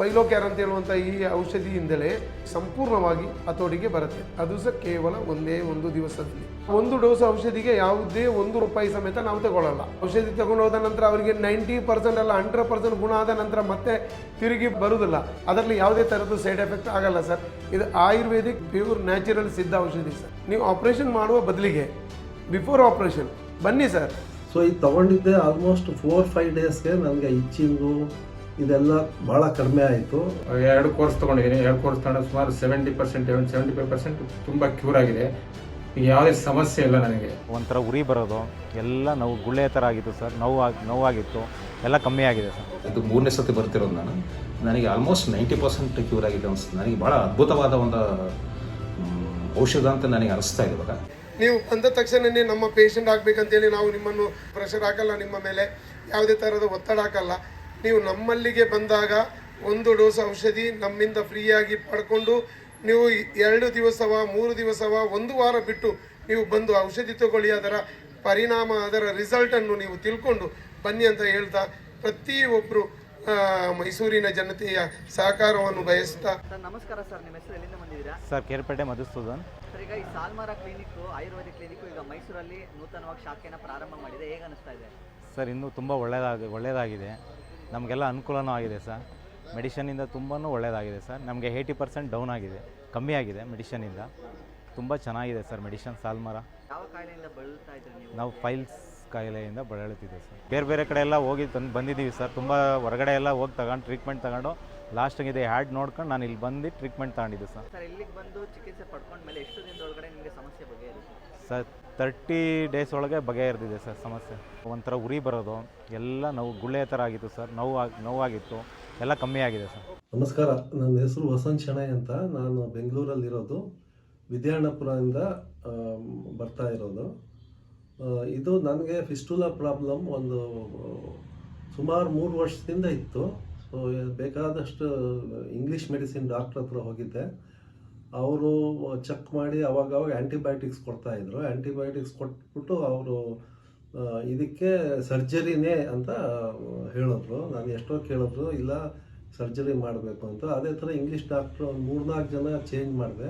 ಫೈಲೋಕ್ಯಾರ್ ಅಂತ ಹೇಳುವಂಥ ಈ ಔಷಧಿಯಿಂದಲೇ ಸಂಪೂರ್ಣವಾಗಿ ಹತೋಟಿಗೆ ಬರುತ್ತೆ. ಅದು ಸಹ ಕೇವಲ ಒಂದೇ ಒಂದು ದಿವಸದಲ್ಲಿ. ಒಂದು ಡೋಸ್ ಔಷಧಿಗೆ ಯಾವುದೇ ಒಂದು ರೂಪಾಯಿ ಸಮೇತ ನಾವು ತಗೊಳ್ಳಲ್ಲ ಔಷಧಿ ತಗೊಂಡು ಹೋದ ನಂತರ ಅವರಿಗೆ ನೈಂಟಿ ಪರ್ಸೆಂಟ್ ಅಲ್ಲ ಹಂಡ್ರೆಡ್ ಪರ್ಸೆಂಟ್ ಗುಣ ಆದ ನಂತರ ಮತ್ತೆ ತಿರುಗಿ ಬರುವುದಿಲ್ಲ ಅದರಲ್ಲಿ ಯಾವುದೇ ಥರದ್ದು ಸೈಡ್ ಎಫೆಕ್ಟ್ ಆಗಲ್ಲ ಸರ್. ಇದು ಆಯುರ್ವೇದಿಕ್ ಪ್ಯೂರ್ ನ್ಯಾಚುರಲ್ ಸಿದ್ಧ ಔಷಧಿ ಸರ್. ನೀವು ಆಪರೇಷನ್ ಮಾಡುವ ಬದಲಿಗೆ, ಬಿಫೋರ್ ಆಪರೇಷನ್, ಬನ್ನಿ ಸರ್. ಸೊ ಇದು ತಗೊಂಡಿದ್ದೆ ಆಲ್ಮೋಸ್ಟ್ ಫೋರ್ ಫೈವ್ ಡೇಸ್ಗೆ ನನಗೆ ಇಚ್ಚಿಂಗು ಇದೆಲ್ಲ ಭಾಳ ಕಡಿಮೆ ಆಯಿತು. ಎರಡು ಕೋರ್ಸ್ ತೊಗೊಂಡಿದ್ದೀನಿ. ಎರಡು ಕೋರ್ಸ್ ತಗೊಂಡು ಸುಮಾರು seventy percent seventy five percent ತುಂಬ ಕ್ಯೂರ್ ಆಗಿದೆ. ಈಗ ಯಾವುದೇ ಸಮಸ್ಯೆ ಇಲ್ಲ ನನಗೆ. ಒಂಥರ ಉರಿ ಬರೋದು. ಎಲ್ಲ ನೋವು ಗುಳ್ಳೆ ಥರ ಆಗಿತ್ತು ಸರ್. ನೋವು ನೋವಾಗಿತ್ತು. ಎಲ್ಲ ಕಮ್ಮಿ ಆಗಿದೆ ಸರ್. ಇದು ಮೂರನೇ ಸತಿ ಬರ್ತಿರೋದು ನಾನು. ನನಗೆ ಆಲ್ಮೋಸ್ಟ್ ನೈಂಟಿ ಪರ್ಸೆಂಟ್ ಕ್ಯೂರ್ ಆಗಿದೆ ಅನಿಸ್ತದೆ ನನಗೆ ಭಾಳ ಅದ್ಭುತವಾದ ಒಂದು ಔಷಧ ಅಂತ ನನಗೆ ಅನಿಸ್ತಾ ಇದೆ ಇವಾಗ. ನೀವು ಬಂದ ತಕ್ಷಣನೇ ನಮ್ಮ ಪೇಷಂಟ್ ಆಗಬೇಕಂತೇಳಿ ನಾವು ನಿಮ್ಮನ್ನು ಪ್ರೆಷರ್ ಹಾಕಲ್ಲ ನಿಮ್ಮ ಮೇಲೆ. ಯಾವುದೇ ಥರದ ಒತ್ತಡ ಹಾಕಲ್ಲ. ನೀವು ನಮ್ಮಲ್ಲಿಗೆ ಬಂದಾಗ ಒಂದು ಡೋಸ್ ಔಷಧಿ ನಮ್ಮಿಂದ ಫ್ರೀಯಾಗಿ ಪಡ್ಕೊಂಡು ನೀವು ಎರಡು ದಿವಸವ ಮೂರು ದಿವಸವ ಒಂದು ವಾರ ಬಿಟ್ಟು ನೀವು ಬಂದು ಔಷಧಿ ತಗೊಳ್ಳಿ ಅದರ ಪರಿಣಾಮ ಅದರ ರಿಸಲ್ಟನ್ನು ನೀವು ತಿಳ್ಕೊಂಡು ಬನ್ನಿ ಅಂತ ಹೇಳ್ತಾ ಪ್ರತಿಯೊಬ್ಬರು ಮೈಸೂರಿನ ಜನತೆಯ ಸಹಕಾರವನ್ನು ಬಯಸ್ತಾ. ನಮಸ್ಕಾರ ಸರ್ ನಿಮ್ಮ ಹೆಸರು ಎಲ್ಲಿಂದ ಬಂದಿದ್ದೀರಾ? ಸರ್ ಕೇರ್ಪೇಟೆ ಮಧುಸೂದನ್. ಸರ್ ಈಗ ಈ ಸಾಲ್ಮಾರ ಕ್ಲಿನಿಕ್ ಆಯುರ್ವೇದಿಕ್ ಕ್ಲಿನಿಕ್ ಈಗ ಮೈಸೂರಲ್ಲಿ ನೂತನವಾಗಿ ಶಾಖೆನ ಪ್ರಾರಂಭ ಮಾಡಿದೆ. ಹೇಗೆ ಅನಿಸ್ತಾ ಇದೆ? ಸರ್ ಇನ್ನೂ ತುಂಬ ಒಳ್ಳೆಯದಾಗಿ ಒಳ್ಳೆಯದಾಗಿದೆ ನಮಗೆಲ್ಲ ಅನುಕೂಲನೂ ಆಗಿದೆ ಸರ್. ಮೆಡಿಷನಿಂದ ತುಂಬಾ ಒಳ್ಳೆಯದಾಗಿದೆ ಸರ್. ನಮಗೆ ಏಯ್ಟಿ ಪರ್ಸೆಂಟ್ ಡೌನ್ ಆಗಿದೆ. ಕಮ್ಮಿ ಆಗಿದೆ ಮೆಡಿಷನಿಂದ ತುಂಬ ಚೆನ್ನಾಗಿದೆ ಸರ್ ಮೆಡಿಷನ್ ಸಾಲ್ಮರ. ನೀವು? ಫೈಲ್ಸ್ ಕಾಯಿಲೆಯಿಂದ ಬಳಲುತ್ತಿದ್ದೇವೆ ಸರ್. ಬೇರೆ ಬೇರೆ ಕಡೆ ಎಲ್ಲ ಹೋಗಿ ತಂದು ಬಂದಿದ್ದೀವಿ ಸರ್. ತುಂಬ ಹೊರಗಡೆ ಎಲ್ಲ ಹೋಗಿ ತಗೊಂಡು ಟ್ರೀಟ್ಮೆಂಟ್ ತಗೊಂಡು ಲಾಸ್ಟಿಗೆ ಇದೆ ಹ್ಯಾಡ್ ನೋಡ್ಕೊಂಡು ನಾನು ಇಲ್ಲಿ ಬಂದು ಟ್ರೀಟ್ಮೆಂಟ್ ತಗೊಂಡಿದ್ದೆ ಸರ್. ಸರ್ ಇಲ್ಲಿಗೆ ಬಂದು ಚಿಕಿತ್ಸೆ ಪಡ್ಕೊಂಡ್ಮೇಲೆ ಎಷ್ಟು ದಿನದೊಳಗಡೆ ನಿಮಗೆ ಸಮಸ್ಯೆ ಬಗ್ಗೆ ಸರ್ ತರ್ಟಿ ಡೇಸ್ ಒಳಗೆ ಬಗೆಹರಿದಿದೆ ಸರ್ ಸಮಸ್ಯೆ. ಒಂಥರ ಉರಿ ಬರೋದು, ಎಲ್ಲ ನೋವು, ಗುಳ್ಳೆ ಥರ ಆಗಿತ್ತು ಸರ್. ನೋವು ನೋವಾಗಿತ್ತು. ಎಲ್ಲ ಕಮ್ಮಿ ಆಗಿದೆ ಸರ್. ನಮಸ್ಕಾರ, ನನ್ನ ಹೆಸರು ವಸಂತ್ ಶೆಣೈ ಅಂತ. ನಾನು ಬೆಂಗಳೂರಲ್ಲಿರೋದು, ವಿದ್ಯಾರ್ಣಪುರದಿಂದ ಬರ್ತಾ ಇರೋದು. ಇದು ನನಗೆ ಫಿಸ್ಟುಲಾ ಪ್ರಾಬ್ಲಮ್ ಒಂದು, ಸುಮಾರು ಮೂರು ವರ್ಷದಿಂದ ಇತ್ತು. ಸೊ ಬೇಕಾದಷ್ಟು ಇಂಗ್ಲೀಷ್ ಮೆಡಿಸಿನ್ ಡಾಕ್ಟ್ರ್ ಹತ್ರ ಹೋಗಿದ್ದೆ. ಅವರು ಚೆಕ್ ಮಾಡಿ ಅವಾಗವಾಗ ಆ್ಯಂಟಿಬಯೋಟಿಕ್ಸ್ ಕೊಡ್ತಾಯಿದ್ರು ಆ್ಯಂಟಿಬಯೋಟಿಕ್ಸ್ ಕೊಟ್ಬಿಟ್ಟು ಅವರು ಇದಕ್ಕೆ ಸರ್ಜರಿನೇ ಅಂತ ಹೇಳಿದ್ರು. ನಾನು ಎಷ್ಟೋ ಕೇಳಿದ್ರು, ಇಲ್ಲ ಸರ್ಜರಿ ಮಾಡಬೇಕು ಅಂತ. ಅದೇ ಥರ ಇಂಗ್ಲೀಷ್ ಡಾಕ್ಟ್ರು ಒಂದು ಮೂರ್ನಾಲ್ಕು ಜನ ಚೇಂಜ್ ಮಾಡಿದೆ.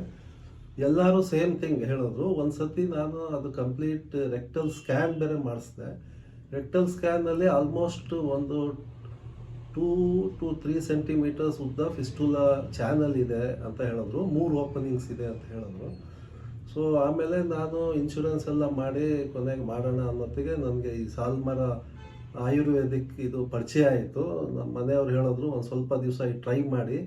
ಎಲ್ಲರೂ ಸೇಮ್ ಥಿಂಗ್ ಹೇಳಿದ್ರು. ಒಂದು ಸತಿ ನಾನು ಅದು ಕಂಪ್ಲೀಟ್ ರೆಕ್ಟಲ್ ಸ್ಕ್ಯಾನ್ ಬೇರೆ ಮಾಡಿಸಿದೆ. ರೆಕ್ಟಲ್ ಸ್ಕ್ಯಾನಲ್ಲಿ ಆಲ್ಮೋಸ್ಟ್ ಒಂದು ಟೂ ಟು ತ್ರೀ ಸೆಂಟಿಮೀಟರ್ಸ್ ಉದ್ದ ಫಿಸ್ಟುಲಾ ಚಾನಲ್ ಇದೆ ಅಂತ ಹೇಳಿದ್ರು. ಮೂರು ಓಪನಿಂಗ್ಸ್ ಇದೆ ಅಂತ ಹೇಳಿದ್ರು. ಸೊ ಆಮೇಲೆ ನಾನು ಇನ್ಶೂರೆನ್ಸ್ ಎಲ್ಲ ಮಾಡಿ ಕೊನೆಗೆ ಮಾಡೋಣ ಅನ್ನೋತ್ತಿಗೆ ನನಗೆ ಈ ಸಾಲ್ಮರ ಆಯುರ್ವೇದಿಕ್ ಇದು ಪರಿಚಯ ಆಯಿತು. ನಮ್ಮ ಮನೆಯವ್ರು ಹೇಳಿದ್ರು ಒಂದು ಸ್ವಲ್ಪ ದಿವಸ ಈ ಟ್ರೈ ಮಾಡಿ.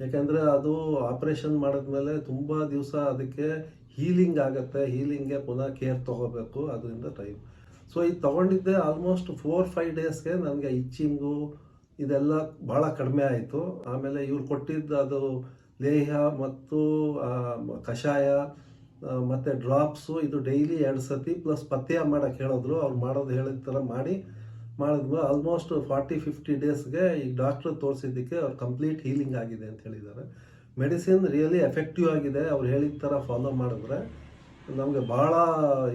ಯಾಕೆಂದರೆ ಅದು ಆಪ್ರೇಷನ್ ಮಾಡಿದ್ಮೇಲೆ ತುಂಬ ದಿವಸ ಅದಕ್ಕೆ ಹೀಲಿಂಗ್ ಆಗುತ್ತೆ. ಹೀಲಿಂಗ್ಗೆ ಪುನಃ ಕೇರ್ ತೊಗೋಬೇಕು. ಅದರಿಂದ ಟೈಮ್ ಸೊ ಇದು ತೊಗೊಂಡಿದ್ದೆ ಆಲ್ಮೋಸ್ಟ್ ಫೋರ್ ಫೈವ್ ಡೇಸ್ಗೆ ನನಗೆ ಇಚ್ಚಿಂಗು ಇದೆಲ್ಲ ಭಾಳ ಕಡಿಮೆ ಆಯಿತು. ಆಮೇಲೆ ಇವ್ರು ಕೊಟ್ಟಿದ್ದು ಅದು ಲೇಹ ಮತ್ತು ಕಷಾಯ ಮತ್ತು ಮತ್ತೆ ಡ್ರಾಪ್ಸು ಇದು ಡೈಲಿ ಎರಡು ಸತಿ ಪ್ಲಸ್ ಪಥ್ಯ ಮಾಡೋಕ್ಕೆ ಹೇಳಿದ್ರು. ಅವ್ರು ಮಾಡೋದು ಹೇಳಿದ ಥರ ಮಾಡಿ ಮಾಡಿದ್ಮೇಲೆ ಆಲ್ಮೋಸ್ಟ್ ಫಾರ್ಟಿ ಫಿಫ್ಟಿ ಡೇಸ್ಗೆ ಈಗ ಡಾಕ್ಟ್ರ್ ತೋರಿಸಿದ್ದಕ್ಕೆ ಅವ್ರು ಕಂಪ್ಲೀಟ್ ಹೀಲಿಂಗ್ ಆಗಿದೆ ಅಂತ ಹೇಳಿದ್ದಾರೆ. ಮೆಡಿಸಿನ್ ರಿಯಲಿ ಎಫೆಕ್ಟಿವ್ ಆಗಿದೆ. ಅವ್ರು ಹೇಳಿದ ಥರ ಫಾಲೋ ಮಾಡಿದ್ರೆ ನಮಗೆ ಭಾಳ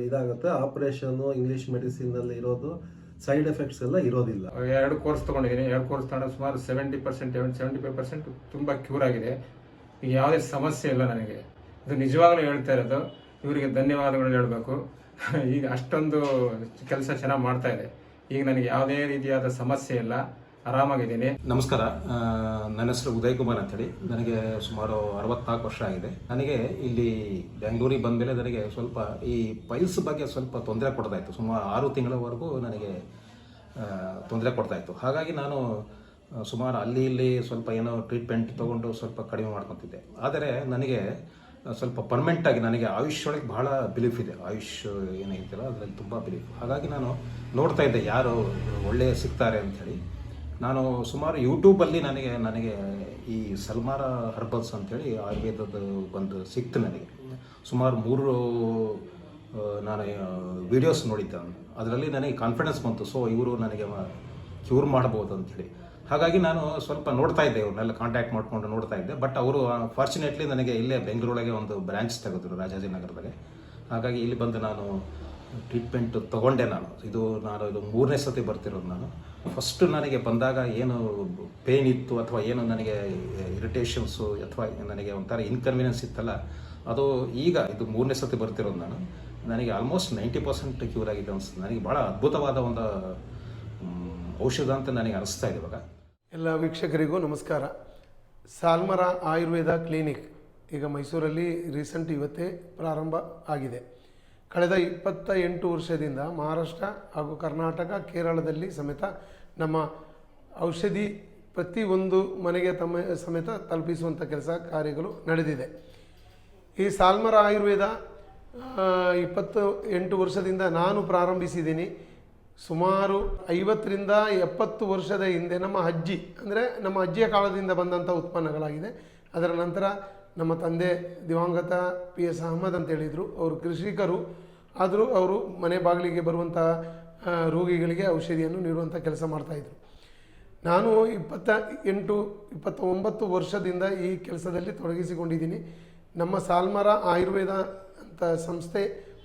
ಇದಾಗುತ್ತೆ. ಆಪ್ರೇಷನ್ನು ಇಂಗ್ಲೀಷ್ ಮೆಡಿಸಿನಲ್ಲಿ ಇರೋದು. ಸೈಡ್ ಎಫೆಕ್ಟ್ಸ್ ಎಲ್ಲ ಇರೋದಿಲ್ಲ. ಎರಡು ಕೋರ್ಸ್ ತೊಗೊಂಡಿದ್ದೀನಿ. ಎರಡು ಕೋರ್ಸ್ ತಗೊಂಡು ಸುಮಾರು seventy percent seventy five percent ತುಂಬ ಕ್ಯೂರ್ ಆಗಿದೆ. ಈಗ ಯಾವುದೇ ಸಮಸ್ಯೆ ಇಲ್ಲ ನನಗೆ. ಇದು ನಿಜವಾಗ್ಲೂ ಹೇಳ್ತಾ ಇರೋದು. ಇವರಿಗೆ ಧನ್ಯವಾದಗಳು ಹೇಳಬೇಕು. ಈಗ ಅಷ್ಟೊಂದು ಕೆಲಸ ಚೆನ್ನಾಗಿ ಮಾಡ್ತಾ ಇದೆ. ಈಗ ನನಗೆ ಯಾವುದೇ ರೀತಿಯಾದ ಸಮಸ್ಯೆ ಇಲ್ಲ. ಆರಾಮಾಗಿದ್ದೀನಿ. ನಮಸ್ಕಾರ. ನನ್ನ ಹೆಸರು ಉದಯ್ ಕುಮಾರ್ ಅಂತೇಳಿ. ನನಗೆ ಸುಮಾರು ಅರವತ್ನಾಲ್ಕು ವರ್ಷ ಆಗಿದೆ. ನನಗೆ ಇಲ್ಲಿ ಬೆಂಗಳೂರಿಗೆ ಬಂದಮೇಲೆ ನನಗೆ ಸ್ವಲ್ಪ ಈ ಪೈಲ್ಸ್ ಬಗ್ಗೆ ಸ್ವಲ್ಪ ತೊಂದರೆ ಕೊಡ್ತಾ ಇತ್ತು. ಸುಮಾರು ಆರು ತಿಂಗಳವರೆಗೂ ನನಗೆ ತೊಂದರೆ ಕೊಡ್ತಾ ಇತ್ತು. ಹಾಗಾಗಿ ನಾನು ಸುಮಾರು ಅಲ್ಲಿ ಇಲ್ಲಿ ಸ್ವಲ್ಪ ಏನೋ ಟ್ರೀಟ್ಮೆಂಟ್ ತೊಗೊಂಡು ಸ್ವಲ್ಪ ಕಡಿಮೆ ಮಾಡ್ಕೊತಿದ್ದೆ. ಆದರೆ ನನಗೆ ಸ್ವಲ್ಪ ಪರ್ಮನೆಂಟ್ ಆಗಿ ನನಗೆ ಆಯುಷ್ ಒಳಗೆ ಬಹಳ ಬಿಲೀಫ್ ಇದೆ. ಆಯುಷ್ ಏನೈತಲ್ಲ ಅದರಲ್ಲಿ ತುಂಬ ಬಿಲೀಫ್ ಹಾಗಾಗಿ ನಾನು ನೋಡ್ತಾ ಇದ್ದೆ ಯಾರು ಒಳ್ಳೆಯ ಸಿಗ್ತಾರೆ ಅಂಥೇಳಿ ನಾನು ಸುಮಾರು ಯೂಟ್ಯೂಬಲ್ಲಿ ನನಗೆ ನನಗೆ ಈ ಸಲ್ಮಾರ ಹರ್ಬಲ್ಸ್ ಅಂತೇಳಿ ಆಯುರ್ವೇದದ ಒಂದು ಸಿಕ್ತು ನನಗೆ. ಸುಮಾರು ಮೂರು ನಾನು ವಿಡಿಯೋಸ್ ನೋಡಿದ್ದೆ. ಅದರಲ್ಲಿ ನನಗೆ ಕಾನ್ಫಿಡೆನ್ಸ್ ಬಂತು. ಸೊ ಇವರು ನನಗೆ ಕ್ಯೂರ್ ಮಾಡ್ಬೋದು ಅಂಥೇಳಿ ಹಾಗಾಗಿ ನಾನು ಸ್ವಲ್ಪ ನೋಡ್ತಾ ಇದ್ದೆ ಇವ್ರನ್ನೆಲ್ಲ ಕಾಂಟ್ಯಾಕ್ಟ್ ಮಾಡಿಕೊಂಡು ನೋಡ್ತಾ ಇದ್ದೆ. ಬಟ್ ಅವರು ಫಾರ್ಚುನೇಟ್ಲಿ ನನಗೆ ಇಲ್ಲೇ ಬೆಂಗಳೂರೊಳಗೆ ಒಂದು ಬ್ರ್ಯಾಂಚ್ ತೆಗೆದ್ರು ರಾಜಾಜಿನಗರದಲ್ಲಿ. ಹಾಗಾಗಿ ಇಲ್ಲಿ ಬಂದು ನಾನು ಟ್ರೀಟ್ಮೆಂಟ್ ತಗೊಂಡೆ ನಾನು. ಇದು ನಾನು ಇದು ಮೂರನೇ ಸತಿ ಬರ್ತಿರೋದು ನಾನು. ಫಸ್ಟ್ ನನಗೆ ಬಂದಾಗ ಏನು ಪೇನ್ ಇತ್ತು ಅಥವಾ ಏನು ನನಗೆ ಇರಿಟೇಷನ್ಸು ಅಥವಾ ನನಗೆ ಒಂಥರ ಇನ್ಕನ್ವೀನಿಯನ್ಸ್ ಇತ್ತಲ್ಲ, ಅದು ಈಗ ಇದು ಮೂರನೇ ಸತಿ ಬರ್ತಿರೋದು ನಾನು. ನನಗೆ ಆಲ್ಮೋಸ್ಟ್ ನೈಂಟಿ ಪರ್ಸೆಂಟ್ ಕ್ಯೂರ್ ಆಗಿದೆ ಅನಿಸ್ತದೆ ನನಗೆ ಭಾಳ ಅದ್ಭುತವಾದ ಒಂದು ಔಷಧ ಅಂತ ನನಗೆ ಅನಿಸ್ತಾ ಇದೆ ಇವಾಗ. ಎಲ್ಲ ವೀಕ್ಷಕರಿಗೂ ನಮಸ್ಕಾರ. ಸಾಲ್ಮರ ಆಯುರ್ವೇದ ಕ್ಲಿನಿಕ್ ಈಗ ಮೈಸೂರಲ್ಲಿ ರೀಸೆಂಟ್ ಇವತ್ತೇ ಪ್ರಾರಂಭ ಆಗಿದೆ. ಕಳೆದ ಇಪ್ಪತ್ತ ಎಂಟು ವರ್ಷದಿಂದ ಮಹಾರಾಷ್ಟ್ರ ಹಾಗೂ ಕರ್ನಾಟಕ, ಕೇರಳದಲ್ಲಿ ಸಮೇತ ನಮ್ಮ ಔಷಧಿ ಪ್ರತಿಯೊಂದು ಮನೆಗೆ ತಮ್ಮ ಸಮೇತ ತಲುಪಿಸುವಂಥ ಕೆಲಸ ಕಾರ್ಯಗಳು ನಡೆದಿದೆ. ಈ ಸಾಲ್ಮರ ಆಯುರ್ವೇದ ಇಪ್ಪತ್ತು ಎಂಟು ವರ್ಷದಿಂದ ನಾನು ಪ್ರಾರಂಭಿಸಿದ್ದೀನಿ. ಸುಮಾರು ಐವತ್ತರಿಂದ ಎಪ್ಪತ್ತು ವರ್ಷದ ಹಿಂದೆ ನಮ್ಮ ಅಜ್ಜಿ, ಅಂದರೆ ನಮ್ಮ ಅಜ್ಜಿಯ ಕಾಲದಿಂದ ಬಂದಂಥ ಉತ್ಪನ್ನಗಳಾಗಿದೆ. ಅದರ ನಂತರ ನಮ್ಮ ತಂದೆ ದಿವಂಗತ ಪಿ ಎಸ್ ಅಹಮದ್ ಅಂತ ಹೇಳಿದರು. ಅವರು ಕೃಷಿಕರು. ಆದರೂ ಅವರು ಮನೆ ಬಾಗಿಲಿಗೆ ಬರುವಂಥ ರೋಗಿಗಳಿಗೆ ಔಷಧಿಯನ್ನು ನೀಡುವಂಥ ಕೆಲಸ ಮಾಡ್ತಾಯಿದ್ರು ನಾನು ಇಪ್ಪತ್ತ ಎಂಟು ಇಪ್ಪತ್ತ ಒಂಬತ್ತು ವರ್ಷದಿಂದ ಈ ಕೆಲಸದಲ್ಲಿ ತೊಡಗಿಸಿಕೊಂಡಿದ್ದೀನಿ. ನಮ್ಮ ಸಾಲ್ಮರ ಆಯುರ್ವೇದ ಅಂತ ಸಂಸ್ಥೆ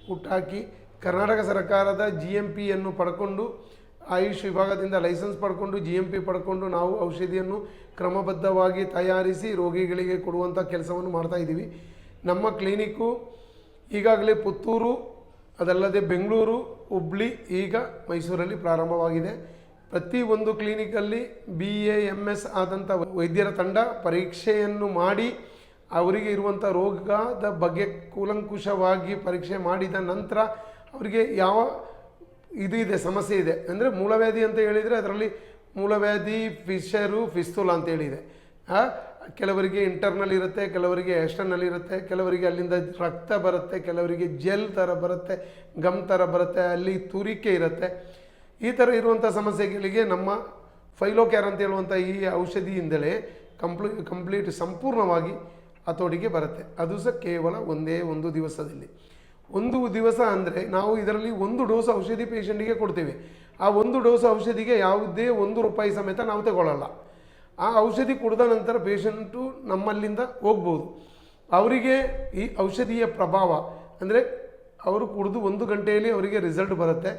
ಹುಟ್ಟಾಕಿ ಕರ್ನಾಟಕ ಸರ್ಕಾರದ ಜಿ ಎಂ ಪಿಯನ್ನು ಪಡ್ಕೊಂಡು ಆಯುಷ್ ವಿಭಾಗದಿಂದ ಲೈಸೆನ್ಸ್ ಪಡ್ಕೊಂಡು ಜಿ ಎಂ ಪಿ ಪಡ್ಕೊಂಡು ನಾವು ಔಷಧಿಯನ್ನು ಕ್ರಮಬದ್ಧವಾಗಿ ತಯಾರಿಸಿ ರೋಗಿಗಳಿಗೆ ಕೊಡುವಂಥ ಕೆಲಸವನ್ನು ಮಾಡ್ತಾ ಇದ್ದೀವಿ. ನಮ್ಮ ಕ್ಲಿನಿಕ್ಕು ಈಗಾಗಲೇ ಪುತ್ತೂರು, ಅದಲ್ಲದೆ ಬೆಂಗಳೂರು, ಹುಬ್ಳಿ, ಈಗ ಮೈಸೂರಲ್ಲಿ ಪ್ರಾರಂಭವಾಗಿದೆ. ಪ್ರತಿ ಒಂದು ಕ್ಲಿನಿಕಲ್ಲಿ ಬಿ ಎ ಎಂ ಎಸ್ ಆದಂಥ ವೈದ್ಯರ ತಂಡ ಪರೀಕ್ಷೆಯನ್ನು ಮಾಡಿ, ಅವರಿಗೆ ಇರುವಂಥ ರೋಗದ ಬಗ್ಗೆ ಕೂಲಂಕುಷವಾಗಿ ಪರೀಕ್ಷೆ ಮಾಡಿದ ನಂತರ ಅವರಿಗೆ ಯಾವ ಇದು ಇದೆ ಸಮಸ್ಯೆ ಇದೆ. ಅಂದರೆ ಮೂಲವ್ಯಾಧಿ ಅಂತ ಹೇಳಿದರೆ ಅದರಲ್ಲಿ ಮೂಲವ್ಯಾಧಿ ಫಿಶರು ಫಿಸ್ತುಲ ಅಂತ ಹೇಳಿದೆ. ಆ, ಕೆಲವರಿಗೆ ಇಂಟರ್ನಲ್ ಇರುತ್ತೆ ಕೆಲವರಿಗೆ ಎಕ್ಸ್ಟರ್ನಲ್ ಇರುತ್ತೆ ಕೆಲವರಿಗೆ ಅಲ್ಲಿಂದ ರಕ್ತ ಬರುತ್ತೆ ಕೆಲವರಿಗೆ ಜೆಲ್ ಥರ ಬರುತ್ತೆ ಗಮ್ ಥರ ಬರುತ್ತೆ ಅಲ್ಲಿ ತುರಿಕೆ ಇರುತ್ತೆ. ಈ ಥರ ಇರುವಂಥ ಸಮಸ್ಯೆಗಳಿಗೆ ನಮ್ಮ ಫೈಲೋಕ್ಯಾರ್ ಅಂತ ಹೇಳುವಂಥ ಈ ಔಷಧಿಯಿಂದಲೇ ಕಂಪ್ಲೀ ಕಂಪ್ಲೀಟ್ ಸಂಪೂರ್ಣವಾಗಿ ಹತೋಟಿಗೆ ಬರುತ್ತೆ. ಅದು ಸಹ ಕೇವಲ ಒಂದೇ ಒಂದು ದಿವಸದಲ್ಲಿ. ಒಂದು ದಿವಸ ಅಂದರೆ ನಾವು ಇದರಲ್ಲಿ ಒಂದು ಡೋಸ್ ಔಷಧಿ ಪೇಷಂಟಿಗೆ ಕೊಡ್ತೇವೆ. ಆ ಒಂದು ಡೋಸ್ ಔಷಧಿಗೆ ಯಾವುದೇ ಒಂದು ರೂಪಾಯಿ ಸಮೇತ ನಾವು ತಗೊಳ್ಳಲ್ಲ ಆ ಔಷಧಿ ಕುಡಿದ ನಂತರ ಪೇಷಂಟು ನಮ್ಮಲ್ಲಿಂದ ಹೋಗ್ಬೋದು. ಅವರಿಗೆ ಈ ಔಷಧಿಯ ಪ್ರಭಾವ ಅಂದರೆ ಅವರು ಕುಡಿದು ಒಂದು ಗಂಟೆಯಲ್ಲಿ ಅವರಿಗೆ ರಿಸಲ್ಟ್ ಬರುತ್ತೆ.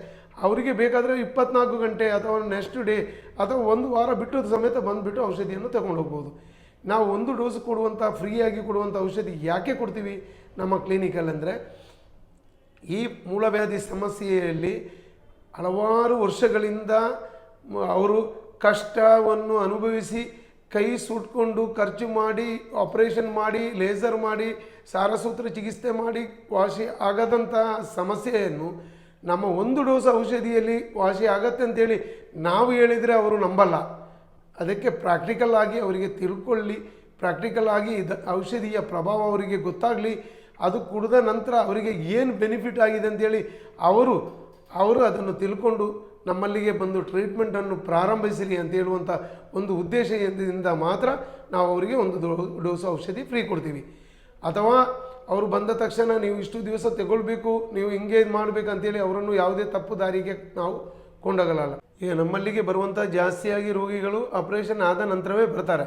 ಅವರಿಗೆ ಬೇಕಾದರೆ ಇಪ್ಪತ್ನಾಲ್ಕು ಗಂಟೆ ಅಥವಾ ನೆಕ್ಸ್ಟ್ ಡೇ ಅಥವಾ ಒಂದು ವಾರ ಬಿಟ್ಟು ಸಮೇತ ಬಂದುಬಿಟ್ಟು ಔಷಧಿಯನ್ನು ತಗೊಂಡು ಹೋಗ್ಬೋದು ನಾವು ಒಂದು ಡೋಸ್ ಕೊಡುವಂಥ, ಫ್ರೀಯಾಗಿ ಕೊಡುವಂಥ ಔಷಧಿ ಯಾಕೆ ಕೊಡ್ತೀವಿ ನಮ್ಮ ಕ್ಲಿನಿಕಲ್ಲಿ ಅಂದರೆ ಈ ಮೂಲವ್ಯಾಧಿ ಸಮಸ್ಯೆಯಲ್ಲಿ ಹಲವಾರು ವರ್ಷಗಳಿಂದ ಅವರು ಕಷ್ಟವನ್ನು ಅನುಭವಿಸಿ ಕೈ ಸುಟ್ಕೊಂಡು ಖರ್ಚು ಮಾಡಿ ಆಪರೇಷನ್ ಮಾಡಿ ಲೇಸರ್ ಮಾಡಿ, ಸಾರಸೂತ್ರ ಚಿಕಿತ್ಸೆ ಮಾಡಿ ವಾಸಿ ಆಗದಂತಹ ಸಮಸ್ಯೆಯನ್ನು ನಮ್ಮ ಒಂದು ಡೋಸ್ ಔಷಧಿಯಲ್ಲಿ ವಾಸಿ ಆಗತ್ತೆ ಅಂತೇಳಿ ನಾವು ಹೇಳಿದರೆ ಅವರು ನಂಬಲ್ಲ. ಅದಕ್ಕೆ ಪ್ರಾಕ್ಟಿಕಲ್ ಆಗಿ ಅವರಿಗೆ ತಿಳ್ಕೊಳ್ಳಿ ಪ್ರಾಕ್ಟಿಕಲ್ ಆಗಿ ಇದು ಔಷಧಿಯ ಪ್ರಭಾವ ಅವರಿಗೆ ಗೊತ್ತಾಗಲಿ. ಅದು ಕುಡಿದ ನಂತರ ಅವರಿಗೆ ಏನು ಬೆನಿಫಿಟ್ ಆಗಿದೆ ಅಂತೇಳಿ ಅವರು ಅವರು ಅದನ್ನು ತಿಳ್ಕೊಂಡು ನಮ್ಮಲ್ಲಿಗೆ ಬಂದು ಟ್ರೀಟ್ಮೆಂಟನ್ನು ಪ್ರಾರಂಭಿಸಿರಿ ಅಂತ ಹೇಳುವಂಥ ಒಂದು ಉದ್ದೇಶದಿಂದ ಮಾತ್ರ ನಾವು ಅವರಿಗೆ ಒಂದು ಡೋಸ್ ಔಷಧಿ ಫ್ರೀ ಕೊಡ್ತೀವಿ. ಅಥವಾ ಅವರು ಬಂದ ತಕ್ಷಣ ನೀವು ಇಷ್ಟು ದಿವಸ ತಗೊಳ್ಬೇಕು, ನೀವು ಹಿಂಗೆ ಇದು ಮಾಡಬೇಕು ಅಂತೇಳಿ ಅವರನ್ನು ಯಾವುದೇ ತಪ್ಪು ದಾರಿಗೆ ನಾವು ಕೊಂಡೋಗಲ್ಲ ಈಗ ನಮ್ಮಲ್ಲಿಗೆ ಬರುವಂಥ ಜಾಸ್ತಿಯಾಗಿ ರೋಗಿಗಳು ಆಪರೇಷನ್ ಆದ ನಂತರವೇ ಬರ್ತಾರೆ.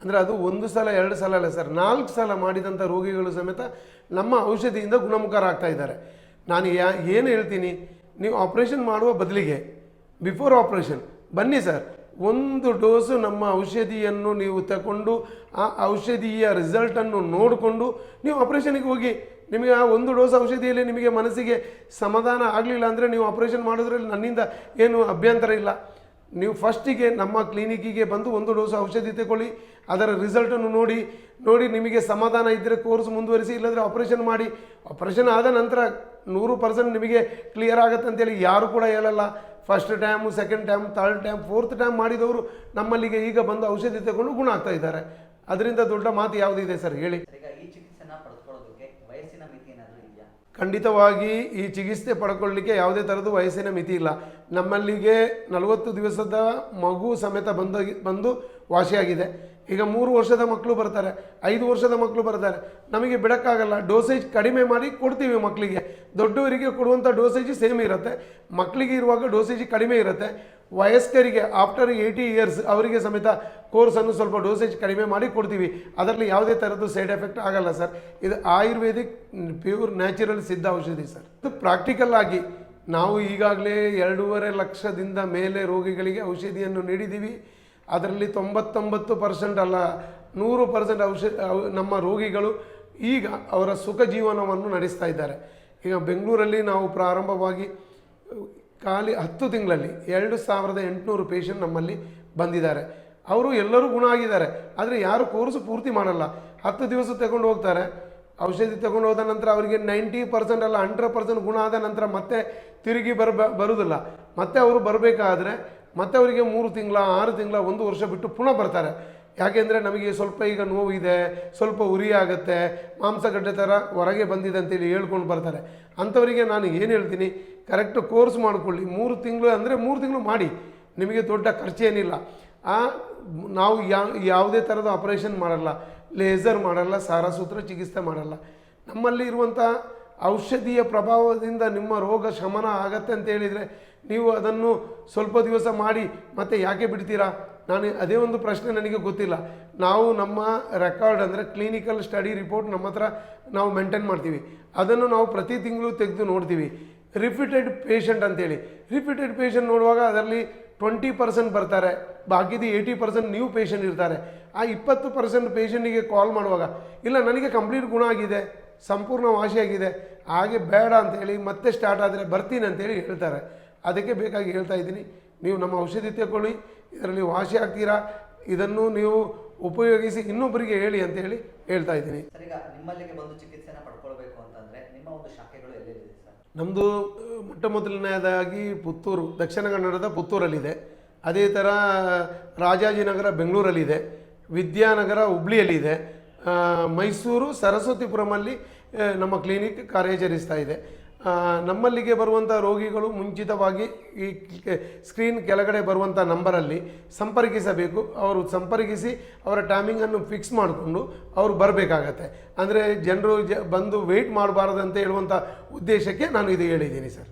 ಅಂದರೆ ಅದು ಒಂದು ಸಲ, ಎರಡು ಸಲ ಅಲ್ಲ ಸರ್, ನಾಲ್ಕು ಸಲ ಮಾಡಿದಂಥ ರೋಗಿಗಳು ಸಮೇತ ನಮ್ಮ ಔಷಧಿಯಿಂದ ಗುಣಮುಖರಾಗ್ತಾ ಇದ್ದಾರೆ. ನಾನು ಯಾ, ಏನು ಹೇಳ್ತೀನಿ, ನೀವು ಆಪ್ರೇಷನ್ ಮಾಡುವ ಬದಲಿಗೆ, ಬಿಫೋರ್ ಆಪ್ರೇಷನ್, ಬನ್ನಿ ಸರ್, ಒಂದು ಡೋಸು ನಮ್ಮ ಔಷಧಿಯನ್ನು ನೀವು ತಗೊಂಡು ಆ ಔಷಧಿಯ ರಿಸಲ್ಟನ್ನು ನೋಡಿಕೊಂಡು ನೀವು ಆಪ್ರೇಷನಿಗೆ ಹೋಗಿ, ನಿಮಗೆ ಆ ಒಂದು ಡೋಸ್ ಔಷಧಿಯಲ್ಲಿ ನಿಮಗೆ ಮನಸ್ಸಿಗೆ ಸಮಾಧಾನ ಆಗಲಿಲ್ಲ ಅಂದರೆ ನೀವು ಆಪ್ರೇಷನ್ ಮಾಡೋದ್ರಲ್ಲಿ ನನ್ನಿಂದ ಏನು ಅಭ್ಯಂತರ ಇಲ್ಲ. ನೀವು ಫಸ್ಟಿಗೆ ನಮ್ಮ ಕ್ಲಿನಿಕ್ಕಿಗೆ ಬಂದು ಒಂದು ಡೋಸ್ ಔಷಧಿ ತಗೊಳ್ಳಿ ಅದರ ರಿಸಲ್ಟನ್ನು ನೋಡಿ ನೋಡಿ ನಿಮಗೆ ಸಮಾಧಾನ ಇದ್ದರೆ ಕೋರ್ಸ್ ಮುಂದುವರಿಸಿ ಇಲ್ಲದ್ರೆ ಆಪರೇಷನ್ ಮಾಡಿ. ಆಪರೇಷನ್ ಆದ ನಂತರ ನೂರು ಪರ್ಸೆಂಟ್ ನಿಮಗೆ ಕ್ಲಿಯರ್ ಆಗುತ್ತೆ ಅಂತೇಳಿ ಯಾರು ಕೂಡ ಹೇಳಲ್ಲ. First time second time third time fourth time ಮಾಡಿದವರು ನಮ್ಮಲ್ಲಿಗೆ ಈಗ ಬಂದು ಔಷಧಿ ತಗೊಂಡು ಗುಣ ಆಗ್ತಾ ಇದ್ದಾರೆ. ಅದರಿಂದ ದೊಡ್ಡ ಮಾತು ಯಾವುದಿದೆ ಸರ್? ಹೇಳಿ. ಖಂಡಿತವಾಗಿ ಈ ಚಿಕಿತ್ಸೆ ಪಡ್ಕೊಳ್ಳಿಕ್ಕೆ ಯಾವುದೇ ಥರದ ವಯಸ್ಸಿನ ಮಿತಿ ಇಲ್ಲ. ನಮ್ಮಲ್ಲಿಗೆ ನಲವತ್ತು ದಿವಸದ ಮಗು ಸಮೇತ ಬಂದ ಬಂದು ವಾಸಿಯಾಗಿದೆ ಈಗ ಮೂರು ವರ್ಷದ ಮಕ್ಕಳು ಬರ್ತಾರೆ, ಐದು ವರ್ಷದ ಮಕ್ಕಳು ಬರ್ತಾರೆ. ನಮಗೆ ಬಿಡೋಕ್ಕಾಗಲ್ಲ ಡೋಸೇಜ್ ಕಡಿಮೆ ಮಾಡಿ ಕೊಡ್ತೀವಿ ಮಕ್ಕಳಿಗೆ ದೊಡ್ಡವರಿಗೆ ಕೊಡುವಂಥ ಡೋಸೇಜ್ ಸೇಮ್ ಇರುತ್ತೆ. ಮಕ್ಕಳಿಗೆ ಇರುವಾಗ ಡೋಸೇಜ್ ಕಡಿಮೆ ಇರುತ್ತೆ. ವಯಸ್ಕರಿಗೆ ಆಫ್ಟರ್ ಏಯ್ಟಿ ಇಯರ್ಸ್ ಅವರಿಗೆ ಸಮೇತ ಕೋರ್ಸನ್ನು ಸ್ವಲ್ಪ ಡೋಸೇಜ್ ಕಡಿಮೆ ಮಾಡಿ ಕೊಡ್ತೀವಿ. ಅದರಲ್ಲಿ ಯಾವುದೇ ಥರದ್ದು ಸೈಡ್ ಎಫೆಕ್ಟ್ ಆಗಲ್ಲ ಸರ್. ಇದು ಆಯುರ್ವೇದಿಕ್ ಪ್ಯೂರ್ ನ್ಯಾಚುರಲ್ ಸಿದ್ಧ ಔಷಧಿ ಸರ್. ಇದು ಪ್ರಾಕ್ಟಿಕಲ್ ಆಗಿ ನಾವು ಈಗಾಗಲೇ ಎರಡೂವರೆ ಲಕ್ಷದಿಂದ ಮೇಲೆ ರೋಗಿಗಳಿಗೆ ಔಷಧಿಯನ್ನು ನೀಡಿದ್ದೀವಿ. ಅದರಲ್ಲಿ ತೊಂಬತ್ತೊಂಬತ್ತು ಪರ್ಸೆಂಟ್ ಅಲ್ಲ, ನೂರು ಪರ್ಸೆಂಟ್ ಔಷಧ ನಮ್ಮ ರೋಗಿಗಳು ಈಗ ಅವರ ಸುಖ ಜೀವನವನ್ನು ನಡೆಸ್ತಾ ಇದ್ದಾರೆ. ಈಗ ಬೆಂಗಳೂರಲ್ಲಿ ನಾವು ಪ್ರಾರಂಭವಾಗಿ ಖಾಲಿ ಹತ್ತು ತಿಂಗಳಲ್ಲಿ ಎರಡು ಸಾವಿರದ ಎಂಟುನೂರು ಪೇಷಂಟ್ ನಮ್ಮಲ್ಲಿ ಬಂದಿದ್ದಾರೆ. ಅವರು ಎಲ್ಲರೂ ಗುಣ ಆಗಿದ್ದಾರೆ, ಆದರೆ ಯಾರು ಕೋರ್ಸ್ ಪೂರ್ತಿ ಮಾಡಲ್ಲ. ಹತ್ತು ದಿವಸ ತಗೊಂಡು ಹೋಗ್ತಾರೆ, ಔಷಧಿ ತಗೊಂಡು ಹೋದ ನಂತರ ಅವರಿಗೆ ನೈಂಟಿ ಪರ್ಸೆಂಟ್ ಅಲ್ಲ ಹಂಡ್ರೆಡ್ ಪರ್ಸೆಂಟ್ ಗುಣ ಆದ ನಂತರ ಮತ್ತೆ ತಿರುಗಿ ಬರ್ಬ ಬರುವುದಿಲ್ಲ ಮತ್ತೆ ಅವರು ಬರಬೇಕಾದ್ರೆ ಮತ್ತೆ ಅವರಿಗೆ ಮೂರು ತಿಂಗಳ, ಆರು ತಿಂಗಳ, ಒಂದು ವರ್ಷ ಬಿಟ್ಟು ಪುನಃ ಬರ್ತಾರೆ. ಯಾಕೆಂದರೆ ನಮಗೆ ಸ್ವಲ್ಪ ಈಗ ನೋವಿದೆ ಸ್ವಲ್ಪ ಉರಿ ಆಗುತ್ತೆ, ಮಾಂಸಗಡ್ಡೆ ಥರ ಹೊರಗೆ ಬಂದಿದೆ ಅಂತೇಳಿ ಹೇಳ್ಕೊಂಡು ಬರ್ತಾರೆ. ಅಂಥವರಿಗೆ ನಾನು ಏನು ಹೇಳ್ತೀನಿ ಕರೆಕ್ಟ್ ಕೋರ್ಸ್ ಮಾಡಿಕೊಳ್ಳಿ. ಮೂರು ತಿಂಗಳು ಅಂದರೆ ಮೂರು ತಿಂಗಳು ಮಾಡಿ. ನಿಮಗೆ ದೊಡ್ಡ ಖರ್ಚೇನಿಲ್ಲ ನಾವು ಯಾ, ಯಾವುದೇ ಥರದ ಆಪರೇಷನ್ ಮಾಡಲ್ಲ. ಲೇಸರ್ ಮಾಡಲ್ಲ, ಸಾರಸೂತ್ರ ಚಿಕಿತ್ಸೆ ಮಾಡಲ್ಲ. ನಮ್ಮಲ್ಲಿ ಇರುವಂಥ ಔಷಧೀಯ ಪ್ರಭಾವದಿಂದ ನಿಮ್ಮ ರೋಗ ಶಮನ ಆಗತ್ತೆ ಅಂತ ಹೇಳಿದರೆ ನೀವು ಅದನ್ನು ಸ್ವಲ್ಪ ದಿವಸ ಮಾಡಿ ಮತ್ತೆ ಯಾಕೆ ಬಿಡ್ತೀರಾ? ನಾನು ಅದೇ ಒಂದು ಪ್ರಶ್ನೆ ನನಗೆ ಗೊತ್ತಿಲ್ಲ. ನಾವು ನಮ್ಮ ರೆಕಾರ್ಡ್ ಅಂದರೆ ಕ್ಲಿನಿಕಲ್ ಸ್ಟಡಿ ರಿಪೋರ್ಟ್ ನಮ್ಮ ಹತ್ರ ನಾವು ಮೇಂಟೈನ್ ಮಾಡ್ತೀವಿ. ಅದನ್ನು ನಾವು ಪ್ರತಿ ತಿಂಗಳು ತೆಗೆದು ನೋಡ್ತೀವಿ. ರಿಪೀಟೆಡ್ ಪೇಷಂಟ್ ಅಂತೇಳಿ. ರಿಪೀಟೆಡ್ ಪೇಷಂಟ್ ನೋಡುವಾಗ ಅದರಲ್ಲಿ ಟ್ವೆಂಟಿ ಪರ್ಸೆಂಟ್ ಬರ್ತಾರೆ. ಬಾಕಿದು ಏಯ್ಟಿ ಪರ್ಸೆಂಟ್ ನ್ಯೂ ಪೇಷಂಟ್ ಇರ್ತಾರೆ. ಆ ಇಪ್ಪತ್ತು ಪರ್ಸೆಂಟ್ ಪೇಷಂಟಿಗೆ ಕಾಲ್ ಮಾಡುವಾಗ, ಇಲ್ಲ ನನಗೆ ಕಂಪ್ಲೀಟ್ ಗುಣ ಆಗಿದೆ, ಸಂಪೂರ್ಣ ವಾಸಿಯಾಗಿದೆ, ಹಾಗೆ ಬೇಡ ಅಂತೇಳಿ ಮತ್ತೆ ಸ್ಟಾರ್ಟ್ ಆದರೆ ಬರ್ತೀನಿ ಅಂತೇಳಿ ಹೇಳ್ತಾರೆ. ಅದಕ್ಕೆ ಬೇಕಾಗಿ ಹೇಳ್ತಾ ಇದ್ದೀನಿ. ನೀವು ನಮ್ಮ ಔಷಧಿ ತಗೊಳ್ಳಿ ಇದರಲ್ಲಿ ವಾಸಿ ಆಗ್ತೀರಾ ಇದನ್ನು ನೀವು ಉಪಯೋಗಿಸಿ ಇನ್ನೊಬ್ಬರಿಗೆ ಹೇಳಿ ಅಂತ ಹೇಳಿ ಹೇಳ್ತಾ ಇದ್ದೀನಿ. ಸರ್ ಈಗ ನಿಮ್ಮಲ್ಲಿಗೆ ಬಂದು ಚಿಕಿತ್ಸೆನ ಪಡ್ಕೊಳ್ಬೇಕು ಅಂತಂದ್ರೆ ನಿಮ್ಮ ಒಂದು ಶಾಖೆಗಳು ಎಲ್ಲೆಲ್ಲಿದೆ ಸರ್? ನಮ್ಮದು ಮೊಟ್ಟ ಮೊದಲನೆಯದಾಗಿ ಪುತ್ತೂರು ದಕ್ಷಿಣ ಕನ್ನಡದ ಪುತ್ತೂರಲ್ಲಿದೆ. ಅದೇ ಥರ ರಾಜಾಜಿನಗರ ಬೆಂಗಳೂರಲ್ಲಿದೆ ವಿದ್ಯಾನಗರ ಹುಬ್ಳಿಯಲ್ಲಿದೆ. ಮೈಸೂರು ಸರಸ್ವತಿಪುರಮಲ್ಲಿ ನಮ್ಮ ಕ್ಲಿನಿಕ್ ಕಾರ್ಯಾಚರಿಸ್ತಾ ಇದೆ. ನಮ್ಮಲ್ಲಿಗೆ ಬರುವಂಥ ರೋಗಿಗಳು ಮುಂಚಿತವಾಗಿ ಈ ಸ್ಕ್ರೀನ್ ಕೆಳಗಡೆ ಬರುವಂಥ ನಂಬರಲ್ಲಿ ಸಂಪರ್ಕಿಸಬೇಕು. ಅವರು ಸಂಪರ್ಕಿಸಿ ಅವರ ಟೈಮಿಂಗನ್ನು ಫಿಕ್ಸ್ ಮಾಡಿಕೊಂಡು ಅವರು ಬರಬೇಕಾಗತ್ತೆ. ಅಂದರೆ ಜನರು ಜ, ಬಂದು ವೆಯ್ಟ್ ಮಾಡಬಾರ್ದು ಅಂತ ಹೇಳುವಂಥ ಉದ್ದೇಶಕ್ಕೆ ನಾನು ಇದು ಹೇಳಿದ್ದೀನಿ ಸರ್.